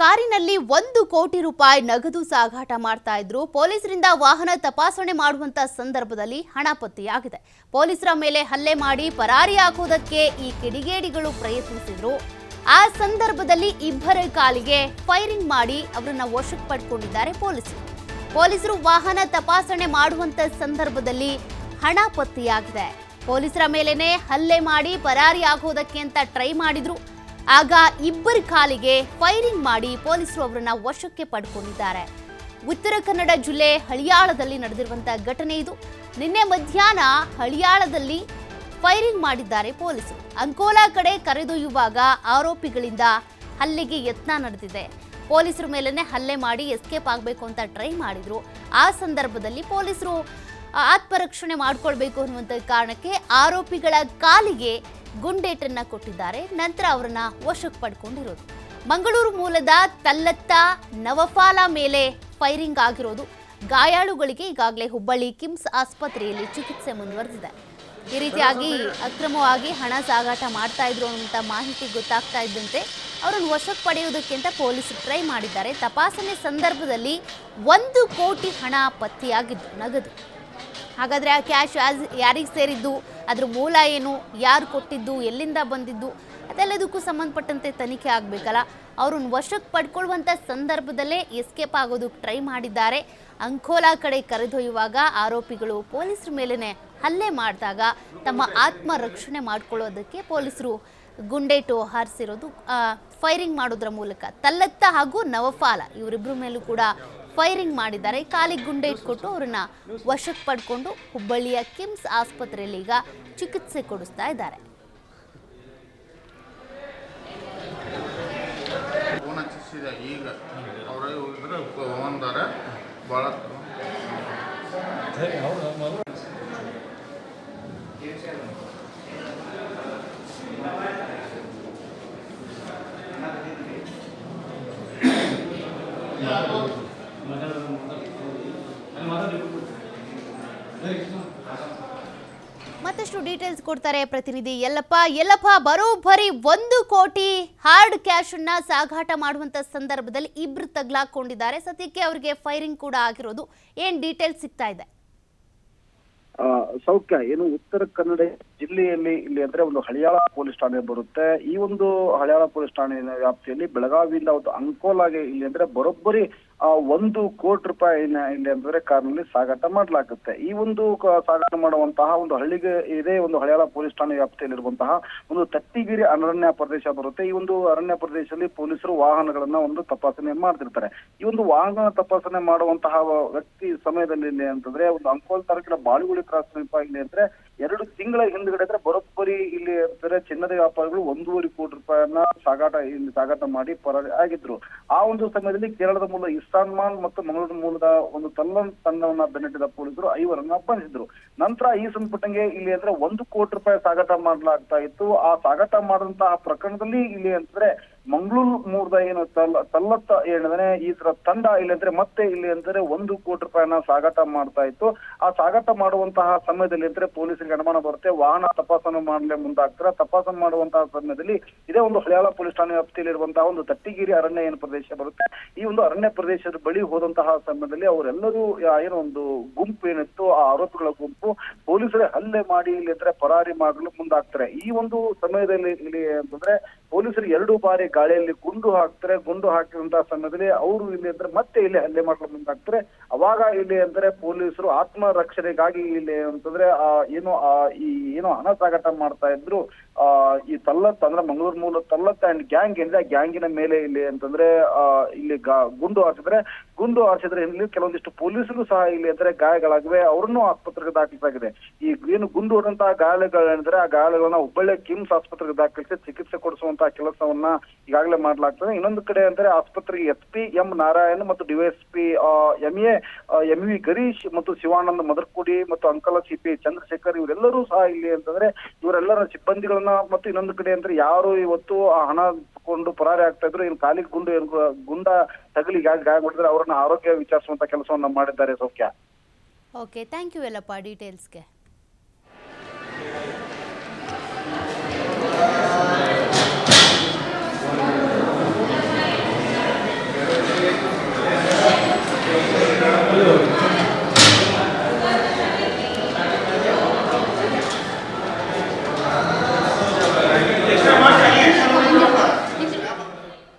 ಕಾರಿನಲ್ಲಿ ಒಂದು ಕೋಟಿ ರೂಪಾಯಿ ನಗದು ಸಾಗಾಟ ಮಾಡ್ತಾ ಇದ್ರು. ಪೊಲೀಸರಿಂದ ವಾಹನ ತಪಾಸಣೆ ಮಾಡುವಂತ ಸಂದರ್ಭದಲ್ಲಿ ಹಣ ಪತ್ತೆಯಾಗಿದೆ. ಪೊಲೀಸರ ಮೇಲೆ ಹಲ್ಲೆ ಮಾಡಿ ಪರಾರಿಯಾಗುವುದಕ್ಕೆ ಈ ಕಿಡಿಗೇಡಿಗಳು ಪ್ರಯತ್ನಿಸಿದ್ರು. ಆ ಸಂದರ್ಭದಲ್ಲಿ ಇಬ್ಬರ ಕಾಲಿಗೆ ಫೈರಿಂಗ್ ಮಾಡಿ ಅವರನ್ನ ವಶಕ್ಕೆ ಪಡ್ಕೊಂಡಿದ್ದಾರೆ ಪೊಲೀಸರು. ಪೊಲೀಸರು ವಾಹನ ತಪಾಸಣೆ ಮಾಡುವಂತ ಸಂದರ್ಭದಲ್ಲಿ ಹಣ ಪತ್ತೆಯಾಗಿದೆ. ಪೊಲೀಸರ ಮೇಲೇನೆ ಹಲ್ಲೆ ಮಾಡಿ ಪರಾರಿ ಆಗುವುದಕ್ಕೆ ಅಂತ ಟ್ರೈ ಮಾಡಿದ್ರು. ಆಗ ಇಬ್ಬರ ಕಾಲಿಗೆ ಫೈರಿಂಗ್ ಮಾಡಿ ಪೊಲೀಸರು ಅವರನ್ನ ವಶಕ್ಕೆ ಪಡ್ಕೊಂಡಿದ್ದಾರೆ. ಉತ್ತರ ಕನ್ನಡ ಜಿಲ್ಲೆ ಹಳಿಯಾಳದಲ್ಲಿ ನಡೆದಿರುವಂತಹ ಘಟನೆ ಇದು. ನಿನ್ನೆ ಮಧ್ಯಾಹ್ನ ಹಳಿಯಾಳದಲ್ಲಿ ಫೈರಿಂಗ್ ಮಾಡಿದ್ದಾರೆ ಪೊಲೀಸರು. ಅಂಕೋಲಾ ಕಡೆ ಕರೆದೊಯ್ಯುವಾಗ ಆರೋಪಿಗಳಿಂದ ಹಲ್ಲೆಗೆ ಯತ್ನ ನಡೆದಿದೆ. ಪೊಲೀಸರ ಮೇಲೇನೆ ಹಲ್ಲೆ ಮಾಡಿ ಎಸ್ಕೇಪ್ ಆಗಬೇಕು ಅಂತ ಟ್ರೈ ಮಾಡಿದ್ರು. ಆ ಸಂದರ್ಭದಲ್ಲಿ ಪೊಲೀಸರು ಆತ್ಮರಕ್ಷಣೆ ಮಾಡಿಕೊಳ್ಬೇಕು ಅನ್ನುವಂಥ ಕಾರಣಕ್ಕೆ ಆರೋಪಿಗಳ ಕಾಲಿಗೆ ಗುಂಡೇಟನ್ನು ಕೊಟ್ಟಿದ್ದಾರೆ. ನಂತರ ಅವರನ್ನ ವಶಕ್ಕೆ ಪಡ್ಕೊಂಡಿರೋದು. ಮಂಗಳೂರು ಮೂಲದ ತಲ್ಲತ್ತ ನವಫಾಲ ಮೇಲೆ ಫೈರಿಂಗ್ ಆಗಿರೋದು. ಗಾಯಾಳುಗಳಿಗೆ ಈಗಾಗಲೇ ಹುಬ್ಬಳ್ಳಿ ಕಿಮ್ಸ್ ಆಸ್ಪತ್ರೆಯಲ್ಲಿ ಚಿಕಿತ್ಸೆ ಮುಂದುವರೆದಿದೆ. ಈ ರೀತಿಯಾಗಿ ಅಕ್ರಮವಾಗಿ ಹಣ ಸಾಗಾಟ ಮಾಡ್ತಾ ಇದ್ರು ಅನ್ನುವಂಥ ಮಾಹಿತಿ ಗೊತ್ತಾಗ್ತಾ ಇದ್ದಂತೆ ಅವರನ್ನು ವಶಕ್ಕೆ ಪಡೆಯುವುದಕ್ಕಿಂತ ಪೊಲೀಸರು ಟ್ರೈ ಮಾಡಿದ್ದಾರೆ. ತಪಾಸಣೆ ಸಂದರ್ಭದಲ್ಲಿ ಒಂದು ಕೋಟಿ ಹಣ ಪತ್ತೆಯಾಗಿದ್ದು ನಗದು. ಹಾಗಾದರೆ ಆ ಕ್ಯಾಶ್ ಯಾಸ್ ಯಾರಿಗೆ ಸೇರಿದ್ದು? ಅದ್ರ ಮೂಲ ಏನು? ಯಾರು ಕೊಟ್ಟಿದ್ದು? ಎಲ್ಲಿಂದ ಬಂದಿದ್ದು? ಅದೆಲ್ಲದಕ್ಕೂ ಸಂಬಂಧಪಟ್ಟಂತೆ ತನಿಖೆ ಆಗಬೇಕಲ್ಲ. ಅವ್ರನ್ನ ವಶಕ್ಕೆ ಪಡ್ಕೊಳ್ಳುವಂಥ ಸಂದರ್ಭದಲ್ಲೇ ಎಸ್ಕೇಪ್ ಆಗೋದಕ್ಕೆ ಟ್ರೈ ಮಾಡಿದ್ದಾರೆ. ಅಂಕೋಲಾ ಕಡೆ ಕರೆದೊಯ್ಯುವಾಗ ಆರೋಪಿಗಳು ಪೊಲೀಸರ ಮೇಲೇ ಹಲ್ಲೆ ಮಾಡಿದಾಗ ತಮ್ಮ ಆತ್ಮ ರಕ್ಷಣೆ ಮಾಡ್ಕೊಳ್ಳೋದಕ್ಕೆ ಪೊಲೀಸರು ಗುಂಡೇಟು ಹಾರಿಸಿರೋದು ಫೈರಿಂಗ್ ಮಾಡೋದ್ರ ಮೂಲಕ. ತಲ್ಲತ್ತ ಹಾಗೂ ನವಫಾಲ ಇವರಿಬ್ಬರ ಮೇಲೂ ಕೂಡ ಫೈರಿಂಗ್ ಮಾಡಿದ್ದಾರೆ. ಕಾಲಿಗೆ ಗುಂಡೆ ಇಟ್ಕೊಟ್ಟು ಅವ್ರನ್ನ ವಶಕ್ಕೆ ಪಡ್ಕೊಂಡು ಹುಬ್ಬಳ್ಳಿಯ ಕಿಮ್ಸ್ ಆಸ್ಪತ್ರೆಯಲ್ಲಿ ಈಗ ಚಿಕಿತ್ಸೆ ಕೊಡಿಸ್ತಾ ಇದ್ದಾರೆ. ಈಗ. ಮತ್ತಷ್ಟು ಡೀಟೇಲ್ಸ್ ಕೊಡ್ತಾರೆ ಪ್ರತಿನಿಧಿ. ಎಲ್ಲಪ್ಪ ಎಲ್ಲಪ್ಪ ಬರೋಬ್ಬರಿ ಒಂದು ಕೋಟಿ ಹಾರ್ಡ್ ಕ್ಯಾಶ್ ಅನ್ನ ಸಾಗಾಟ ಮಾಡುವಂತ ಸಂದರ್ಭದಲ್ಲಿ ಇಬ್ರು ತಗ್ಲಾಕೊಂಡಿದ್ದಾರೆ. ಸದ್ಯಕ್ಕೆ ಅವರಿಗೆ ಫೈರಿಂಗ್ ಕೂಡ ಆಗಿರೋದು. ಏನ್ ಡೀಟೇಲ್ಸ್ ಸಿಗ್ತಾ ಇದೆ? ಸೌಖ್ಯ, ಏನು ಉತ್ತರ ಕನ್ನಡ ಜಿಲ್ಲೆಯಲ್ಲಿ ಇಲ್ಲಿ ಅಂದ್ರೆ ಒಂದು ಹಳಿಯಾಳ ಪೊಲೀಸ್ ಠಾಣೆ ಬರುತ್ತೆ. ಈ ಒಂದು ಹಳಿಯಾಳ ಪೊಲೀಸ್ ಠಾಣೆಯ ವ್ಯಾಪ್ತಿಯಲ್ಲಿ ಬೆಳಗಾವಿಯಿಂದ ಒಂದು ಅಂಕೋಲಾಗೆ ಇಲ್ಲಿ ಅಂದ್ರೆ ಬರೋಬ್ಬರಿ ಆ, ಒಂದು ಕೋಟಿ ರೂಪಾಯಿ ಇಲ್ಲಿ ಅಂದ್ರೆ ಕಾರ್ನಲ್ಲಿ ಸಾಗಾಟ ಮಾಡಲಾಗುತ್ತೆ. ಈ ಒಂದು ಸಾಗಾಟ ಮಾಡುವಂತಹ ಒಂದು ಹಳ್ಳಿಗೆ ಇದೇ ಒಂದು ಹಳಿಯಾಳ ಪೊಲೀಸ್ ಠಾಣೆ ವ್ಯಾಪ್ತಿಯಲ್ಲಿರುವಂತಹ ಒಂದು ತಟ್ಟಿಗಿರಿ ಅರಣ್ಯ ಪ್ರದೇಶ ಬರುತ್ತೆ. ಈ ಒಂದು ಅರಣ್ಯ ಪ್ರದೇಶದಲ್ಲಿ ಪೊಲೀಸರು ವಾಹನಗಳನ್ನ ಒಂದು ತಪಾಸಣೆ ಮಾಡ್ತಿರ್ತಾರೆ. ಈ ಒಂದು ವಾಹನ ತಪಾಸಣೆ ಮಾಡುವಂತಹ ವ್ಯಕ್ತಿ ಸಮಯದಲ್ಲಿ ಅಂತಂದ್ರೆ ಒಂದು ಅಂಕೋಲ್ ತಾಲೂಕಿನ ಬಾಳುಗುಳಿ ಕ್ರಾಸ್ ಸಮೀಪ ಇಲ್ಲಿ ಅಂದ್ರೆ ಎರಡು ತಿಂಗಳ ಹಿಂದ್ಗಡೆ ಅಂದ್ರೆ ಬರೋಬ್ಬರಿ ಇಲ್ಲಿ ಚಿನ್ನದ ವ್ಯಾಪಾರಿಗಳು ಒಂದೂವರೆ ಕೋಟಿ ರೂಪಾಯಿಯನ್ನ ಸಾಗಾಟ ಇಲ್ಲಿ ಸಾಗಾಟ ಮಾಡಿ ಪರ ಆಗಿದ್ರು. ಆ ಒಂದು ಸಮಯದಲ್ಲಿ ಕೇರಳದ ಮೂಲ ಇಸ್ತಾನ್ ಮಾಲ್ ಮತ್ತು ಮಂಗಳೂರು ಮೂಲದ ಒಂದು ತಲ್ಲನ್ ತಂಡವನ್ನ ಬೆನ್ನಟ್ಟಿದ ಪೊಲೀಸರು ಐವರನ್ನ ಬಂಧಿಸಿದ್ರು. ನಂತರ ಈ ಸಂಪುಟಂಗೆ ಇಲ್ಲಿ ಅಂದ್ರೆ ಒಂದು ಕೋಟಿ ರೂಪಾಯಿ ಸಾಗಾಟ ಮಾಡಲಾಗ್ತಾ ಇತ್ತು. ಆ ಸಾಗಾಟ ಮಾಡಿದಂತಹ ಪ್ರಕರಣದಲ್ಲಿ ಇಲ್ಲಿ ಅಂತಂದ್ರೆ ಮಂಗಳೂರು ಮೂರ್ದ ಏನು ತಲ್ಲ, ತಲ್ಲತ್ತ ಏನಂದ್ರೆ ಈ ತರ ತಂಡ ಇಲ್ಲಿ ಅಂದ್ರೆ ಮತ್ತೆ ಇಲ್ಲಿ ಅಂದ್ರೆ ಒಂದು ಕೋಟಿ ರೂಪಾಯಿನ ಸಾಗಾಟ ಮಾಡ್ತಾ ಇತ್ತು. ಆ ಸಾಗಾಟ ಮಾಡುವಂತಹ ಸಮಯದಲ್ಲಿ ಅಂದ್ರೆ ಪೊಲೀಸರಿಗೆ ಅನುಮಾನ ಬರುತ್ತೆ. ವಾಹನ ತಪಾಸಣೆ ಮಾಡಲೆ ಮುಂದಾಗ್ತಾರೆ. ತಪಾಸಣೆ ಮಾಡುವಂತಹ ಸಮಯದಲ್ಲಿ ಇದೇ ಒಂದು ಹಳಿಯಾಳ ಪೊಲೀಸ್ ಠಾಣೆ ವ್ಯಾಪ್ತಿಯಲ್ಲಿ ಇರುವಂತಹ ಒಂದು ತಟ್ಟಿಗಿರಿ ಅರಣ್ಯ ಏನು ಪ್ರದೇಶ ಬರುತ್ತೆ. ಈ ಒಂದು ಅರಣ್ಯ ಪ್ರದೇಶದ ಬಳಿ ಹೋದಂತಹ ಸಮಯದಲ್ಲಿ ಅವರೆಲ್ಲರೂ ಏನೋ ಒಂದು ಗುಂಪು ಏನಿತ್ತು, ಆ ಆರೋಪಿಗಳ ಗುಂಪು ಪೊಲೀಸರೇ ಹಲ್ಲೆ ಮಾಡಿ ಇಲ್ಲಿ ಅಂದ್ರೆ ಪರಾರಿ ಮಾಡಲು ಮುಂದಾಗ್ತಾರೆ. ಈ ಒಂದು ಸಮಯದಲ್ಲಿ ಇಲ್ಲಿ ಅಂತಂದ್ರೆ ಪೊಲೀಸರು ಎರಡು ಬಾರಿ ಗಾಳಿಯಲ್ಲಿ ಗುಂಡು ಹಾಕ್ತಾರೆ, ಗುಂಡು ಹಾಕಿದಂತಹ ಸಮಯದಲ್ಲಿ ಅವರು ಇಲ್ಲಿ ಅಂದ್ರೆ ಮತ್ತೆ ಇಲ್ಲಿ ಹಲ್ಲೆ ಮಾಡಲು ಮುಂದಾಗ್ತಾರೆ. ಅವಾಗ ಇಲ್ಲಿ ಅಂದ್ರೆ ಪೊಲೀಸರು ಆತ್ಮರಕ್ಷಣೆಗಾಗಿ ಇಲ್ಲಿ ಅಂತಂದ್ರೆ, ಆ, ಏನು, ಆ, ಈ, ಏನೋ ಹಣ ಸಾಗಾಟ ಮಾಡ್ತಾ ಇದ್ರು. ಆ, ಈ ತಲ್ಲತ್ ಅಂದ್ರೆ ಮಂಗಳೂರು ಮೂಲ ತಲ್ಲತ್ ಅಂಡ್ ಗ್ಯಾಂಗ್ ಏನಿದೆ ಗ್ಯಾಂಗಿನ ಮೇಲೆ ಇಲ್ಲಿ ಅಂತಂದ್ರೆ, ಆ, ಇಲ್ಲಿ ಗುಂಡು ಹಾರಿಸಿದ್ರೆ ಗುಂಡು ಹಾರಿಸಿದ್ರೆ ಇಲ್ಲಿ ಕೆಲವೊಂದಿಷ್ಟು ಪೊಲೀಸರು ಸಹ ಇಲ್ಲಿ ಅಂದ್ರೆ ಗಾಯಗಳಾಗಿವೆ. ಅವರನ್ನು ಆಸ್ಪತ್ರೆಗೆ ದಾಖಲಿಸಲಾಗಿದೆ. ಈ ಏನು ಗುಂಡು ಹೊಡೆದಂತಹ ಗಾಯಗಳೇನಿದ್ರೆ ಆ ಗಾಯಗಳನ್ನ ಹುಬ್ಬಳ್ಳಿ ಕಿಮ್ಸ್ ಆಸ್ಪತ್ರೆಗೆ ದಾಖಲಿಸಿ ಚಿಕಿತ್ಸೆ ಕೊಡಿಸುವಂತಹ ಕೆಲಸವನ್ನ ಈಗಾಗಲೇ ಮಾಡಲಾಗ್ತದೆ. ಇನ್ನೊಂದು ಕಡೆ ಅಂದ್ರೆ ಆಸ್ಪತ್ರೆಗೆ ಎಸ್ ಪಿ ಎಂ ನಾರಾಯಣ್ ಮತ್ತು DYSP M A M V Girish ಮತ್ತು ಶಿವಾನಂದ ಮದರ್ಕುಡಿ ಮತ್ತು ಅಂಕಲ ಸಿ ಪಿ ಚಂದ್ರಶೇಖರ್ ಇವರೆಲ್ಲರೂ ಸಹ ಇಲ್ಲಿ ಅಂತಂದ್ರೆ ಇವರೆಲ್ಲರ ಸಿಬ್ಬಂದಿಗಳನ್ನ ಮತ್ತು ಇನ್ನೊಂದು ಕಡೆ ಅಂದ್ರೆ ಯಾರು ಇವತ್ತು ಆ ಹಣ ಕೊಂಡು ಪರಾರಿ ಆಗ್ತಾ ಇದ್ರು ಇನ್ನು ಕಾಲಿಗೆ ಗುಂಡು ಗುಂಡ ತಗಲಿ ಗಾಯ ಗಾಯ ಮಾಡಿದ್ರೆ ಅವರನ್ನ ಆರೋಗ್ಯ ವಿಚಾರಿಸುವಂತ ಕೆಲಸವನ್ನ ಮಾಡಿದ್ದಾರೆ ಸೌಖ್ಯ. ಓಕೆ ಥ್ಯಾಂಕ್ ಯು ಎಲ್ಲಪ್ಪ ಡೀಟೇಲ್ಸ್ಗೆ